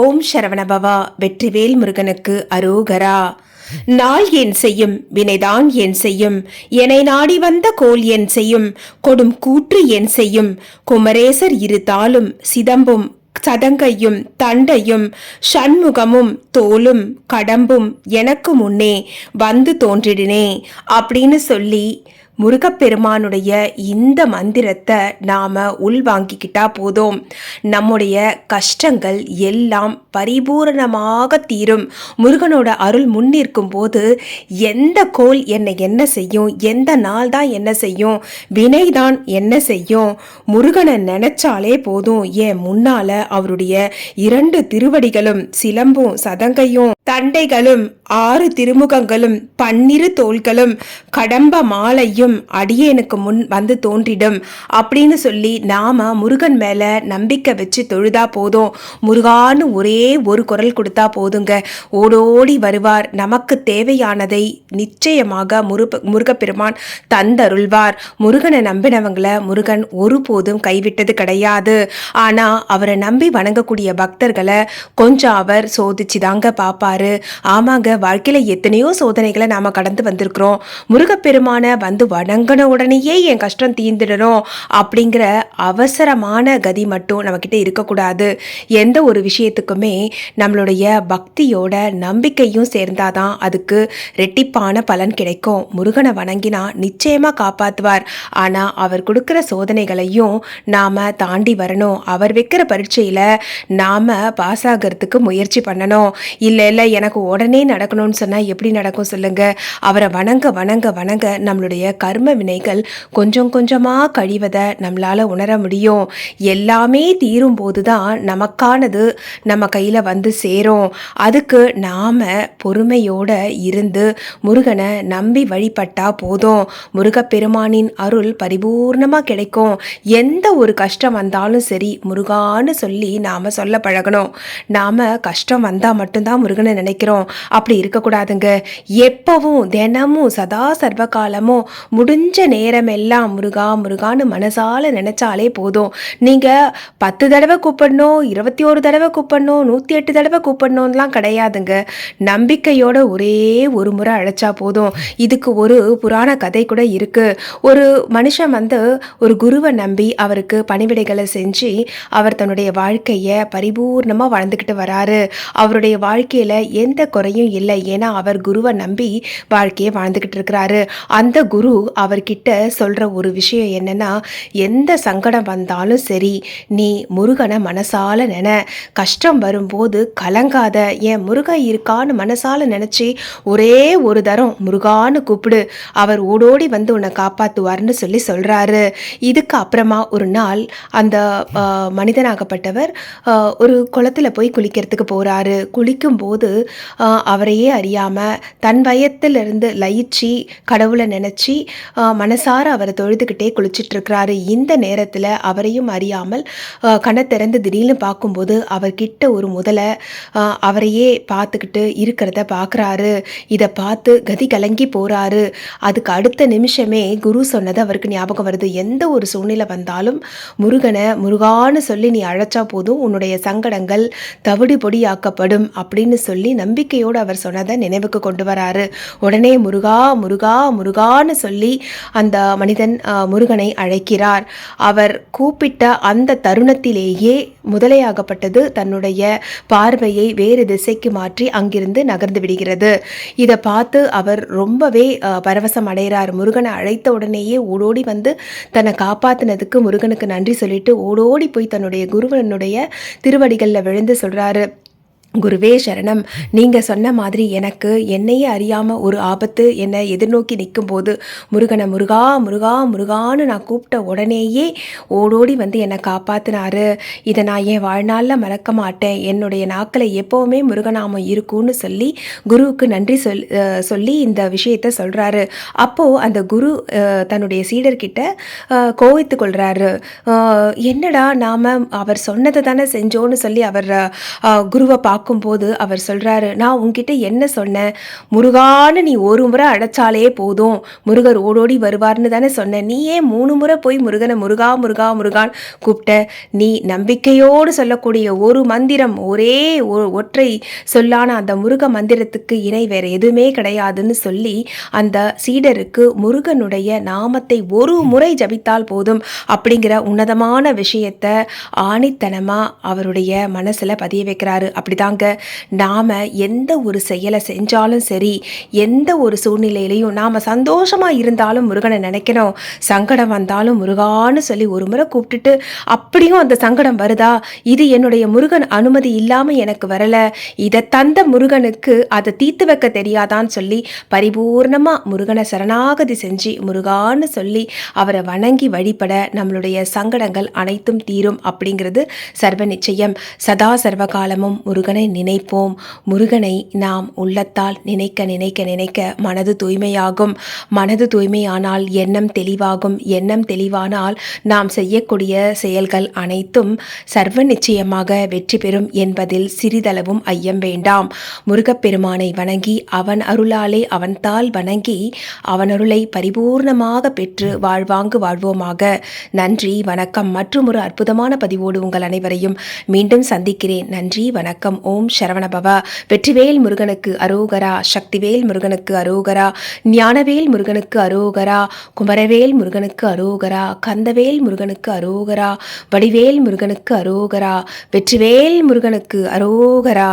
ஓம் சரவணபவா வெற்றிவேல் முருகனுக்கு அரோகரா. நாள் என் செய்யும்? வினைதான் என் செய்யும்? என்னை நாடி வந்த கோல் என் செய்யும்? கொடும் கூற்று என் செய்யும்? குமரேசர் இரு தாளும் சிதம்பும் சதங்கையும் தண்டையும் சண்முகமும் தோலும் கடம்பும் எனக்கு முன்னே வந்து தோன்றிடினே. அப்படின்னு சொல்லி முருகப்பெருமானுடைய இந்த மந்திரத்தை நாம் உள்வாங்கிக்கிட்டா போதும். நம்முடைய கஷ்டங்கள் எல்லாம் பரிபூரணமாக தீரும். முருகனோட அருள் முன்னிற்கும் போது எந்த கோல் என்னை என்ன செய்யும்? எந்த நாள் தான் என்ன செய்யும்? வினைதான் என்ன செய்யும்? முருகனை நினைச்சாலே போதும். என் முன்னால அவருடைய இரண்டு திருவடிகளும் சிலம்பும் சதங்கையும் தண்டைகளும் ஆறு திருமுகங்களும் பன்னிரு தோள்களும் கடம்ப மாலையும் அடியேனுக்கு முன் வந்து தோன்றிடும். அப்படின்னு சொல்லி நாம முருகன் மேல நம்பிக்கை வச்சு தொழுதா போதும். முருகான்னு ஒரே ஒரு குரல் கொடுத்தா போதுங்க. ஓடோடி வருவார். நமக்கு தேவையானதை நிச்சயமாக முரு முருகப்பெருமான் தந்தருள்வார். முருகனை நம்பினவங்களை முருகன் ஒருபோதும் கைவிட்டது கிடையாது. ஆனா அவரை நம்பி வணங்கக்கூடிய பக்தர்களை கொஞ்சம் அவர் சோதிச்சு தாங்க சொல்கிறாரு ஆமாங்க வாழ்க்கையில் எத்தனையோ சோதனைகளை நாம் கடந்து வந்திருக்கிறோம். முருகப்பெருமான வந்து வணங்கின உடனேயே என் கஷ்டம் தீர்ந்துடணும் அப்படிங்கிற அவசரமான கதி மட்டும் நம்மக்கிட்ட இருக்கக்கூடாது. எந்த ஒரு விஷயத்துக்குமே நம்மளுடைய பக்தியோட நம்பிக்கையும் சேர்ந்தாதான் அதுக்கு ரெட்டிப்பான பலன் கிடைக்கும். முருகனை வணங்கினா நிச்சயமாக காப்பாற்றுவார் ஆனால் அவர் கொடுக்குற சோதனைகளையும் நாம் தாண்டி வரணும். அவர் வைக்கிற பரீட்சையில் நாம் பாஸ் ஆகிறதுக்கு முயற்சி பண்ணணும். இல்லை இல்லை எனக்கு உடனே நடக்கணும்னு சொன்னால் எப்படி நடக்கும் சொல்லுங்க? அவரை வணங்க வணங்க வணங்க நம்மளுடைய கர்ம வினைகள் கொஞ்சம் கொஞ்சமாக கழிவதை நம்மளால் உணர முடியும். எல்லாமே தீரும் போதுதான் நமக்கானது நம்ம கையில் வந்து சேரும். அதுக்கு நாம் பொறுமையோடு இருந்து முருகனை நம்பி வழிபட்டா போதும். முருகப்பெருமானின் அருள் பரிபூர்ணமாக கிடைக்கும். எந்த ஒரு கஷ்டம் வந்தாலும் சரி முருகான்னு சொல்லி நாம் சொல்ல பழகணும். நாம் கஷ்டம் வந்தால் மட்டும்தான் முருகனை நினைக்கிறோம். அப்படி இருக்கக்கூடாதுங்க. எப்பவும் தினமும் சதா சர்வ காலமும் முடிஞ்ச நேரம் எல்லாம் முருகா முருகான்னு மனசால நினைச்சாலே போதும். நீங்க பத்து தடவை கூப்பிடணும் இருபத்தி ஒரு தடவை கூப்பிடணும் நூத்தி எட்டு தடவை கூப்பிடணும்லாம் கிடையாதுங்க. நம்பிக்கையோட ஒரே ஒரு முறை அழைச்சா போதும். இதுக்கு ஒரு புராண கதை கூட இருக்கு. ஒரு மனுஷன் வந்து ஒரு குருவை நம்பி அவருக்கு பணிவிடைகளை செஞ்சு அவர் தன்னுடைய வாழ்க்கையை பரிபூர்ணமாக வாழ்ந்துக்கிட்டு வராரு. அவருடைய வாழ்க்கையில எந்த குறையும் இல்லை ஏன்னா அவர் குருவை நம்பி வாழ்க்கையை வாழ்ந்துக்கிட்டு இருக்கிறாரு. அந்த குரு அவர்கிட்ட சொல்கிற ஒரு விஷயம் என்னென்னா எந்த சங்கடம் வந்தாலும் சரி நீ முருகனை மனசால நின. கஷ்டம் வரும்போது கலங்காத என் முருகன் இருக்கான்னு மனசால நினச்சி ஒரே ஒரு தரம் முருகான்னு கூப்பிடு. அவர் ஓடோடி வந்து உன்னை காப்பாற்றுவார்னு சொல்லி சொல்கிறாரு இதுக்கு அப்புறமா ஒரு நாள் அந்த மனிதனாகப்பட்டவர் ஒரு குளத்துல போய் குளிக்கிறதுக்கு போகிறாரு குளிக்கும்போது அவரையே அறியாம தன் வயத்திலிருந்து லயிச்சு கடவுளை நினைச்சு மனசார அவரை தொழுதுகிட்டே குளிச்சிட்ருக்கிறாரு இந்த நேரத்துல அவரையும் அறியாமல் கணத்திறந்து கண்ணை திறந்து திடீர்னு பார்க்கும்போது அவர்கிட்ட ஒரு முதலை அவரையே பார்த்துக்கிட்டு இருக்கிறத பார்க்குறாரு. இதை பார்த்து கதி கலங்கி போறாரு. அதுக்கு அடுத்த நிமிஷமே குரு சொன்னது அவருக்கு ஞாபகம் வருது. எந்த ஒரு சூழ்நிலை வந்தாலும் முருகனை முருகான்னு சொல்லி நீ அழைச்சா போதும் உன்னுடைய சங்கடங்கள் தவிடு பொடியாக்கப்படும் அப்படின்னு சொல்லி நம்பிக்கையோடு அவர் சொன்னதை நினைவுக்கு கொண்டு வராரு. உடனே முருகா முருகா முருகான்னு சொல்லி அந்த மனிதன் முருகனை அழைக்கிறார். அவர் கூப்பிட்ட அந்த தருணத்திலேயே முதலையாகப்பட்டது தன்னுடைய பார்வையை வேறு திசைக்கு மாற்றி அங்கிருந்து நகர்ந்து விடுகிறது. இதை பார்த்து அவர் ரொம்பவே பரவசம் அடைகிறார். முருகனை அழைத்த உடனேயே ஓடோடி வந்து தன்னை காப்பாத்தினதுக்கு முருகனுக்கு நன்றி சொல்லிட்டு ஓடோடி போய் தன்னுடைய குருவனுடைய திருவடிகளில் விழுந்து சொல்றாரு. குருவே சரணம். நீங்கள் சொன்ன மாதிரி எனக்கு என்னையே அறியாமல் ஒரு ஆபத்து என்னை எதிர்நோக்கி நிற்கும் போது முருகனை முருகா முருகா முருகான்னு நான் கூப்பிட்ட உடனேயே ஓடோடி வந்து என்னை காப்பாற்றினாரு இதை நான் என் வாழ்நாளில் மறக்க மாட்டேன். என்னுடைய நாக்கில் எப்போவுமே முருகநாமம் இருக்கும்னு சொல்லி குருவுக்கு நன்றி சொல் சொல்லி இந்த விஷயத்த சொல்கிறாரு அப்போது அந்த குரு தன்னுடைய சீடர்கிட்ட கோவித்து கொள்கிறாரு என்னடா நாம் அவர் சொன்னதை தானே செஞ்சோன்னு சொல்லி அவர் குருவை பார்க்க பார்க்கும்போது அவர் சொல்கிறாரு நான் உங்ககிட்ட என்ன சொன்னேன்? முருகான்னு நீ ஒரு முறை அழைச்சாலே போதும். முருகர் ஓடோடி வருவார்னு தானே சொன்னேன். நீ ஏன் மூணு முறை போய் முருகனை முருகா முருகா முருகான் கூப்பிட்ட? நீ நம்பிக்கையோடு சொல்லக்கூடிய ஒரு மந்திரம் ஒரே ஒற்றை சொல்லான அந்த முருக மந்திரத்துக்கு இணை வேற எதுவுமே கிடையாதுன்னு சொல்லி அந்த சீடருக்கு முருகனுடைய நாமத்தை ஒரு முறை ஜபித்தால் போதும் அப்படிங்கிற உன்னதமான விஷயத்த ஆணித்தனமாக அவருடைய மனசில் பதிய வைக்கிறாரு. சொல்கிறாங்க நாம எந்த ஒரு செயலை செஞ்சாலும் சரி எந்த ஒரு சூழ்நிலையிலையும் நாம சந்தோஷமா இருந்தாலும் முருகனை நினைக்கணும். சங்கடம் வந்தாலும் முருகான்னு சொல்லி ஒரு முறை கூப்பிட்டுட்டு அப்படியும் அந்த சங்கடம் வருதா? இது என்னுடைய முருகன் அனுமதி இல்லாம எனக்கு வரலை. இதை தந்த முருகனுக்கு அதை தீர்த்து வைக்க தெரியாதான்னு சொல்லி பரிபூர்ணமாக முருகனை சரணாகதி செஞ்சு முருகான்னு சொல்லி அவரை வணங்கி வழிபட நம்மளுடைய சங்கடங்கள் அனைத்தும் தீரும் அப்படிங்கிறது சர்வ நிச்சயம். சதா சர்வகாலமும் முருகனை நினைப்போம். முருகனை நாம் உள்ளத்தால் நினைக்க நினைக்க நினைக்க மனது தூய்மையாகும். மனது தூய்மையானால் எண்ணம் தெளிவாகும். எண்ணம் தெளிவானால் நாம் செய்யக்கூடிய செயல்கள் அனைத்தும் சர்வ நிச்சயமாக வெற்றி பெறும் என்பதில் சிறிதளவும் ஐயம் வேண்டாம். முருகப்பெருமானை வணங்கி அவன் அருளாலே அவன்தால் வணங்கி அவனருளை பரிபூர்ணமாக பெற்று வாழ்வாங்கு வாழ்வோமாக. நன்றி வணக்கம். மற்றும் ஒரு அற்புதமான பதிவோடு உங்கள் அனைவரையும் மீண்டும் சந்திக்கிறேன். நன்றி வணக்கம். ஓம் சரவணபவா வெற்றிவேல் முருகனுக்கு அரோகரா சக்திவேல் முருகனுக்கு அரோகரா ஞானவேல் முருகனுக்கு அரோகரா குமரவேல் முருகனுக்கு அரோகரா கந்தவேல் முருகனுக்கு அரோகரா வடிவேல் முருகனுக்கு அரோகரா வெற்றிவேல் முருகனுக்கு அரோகரா.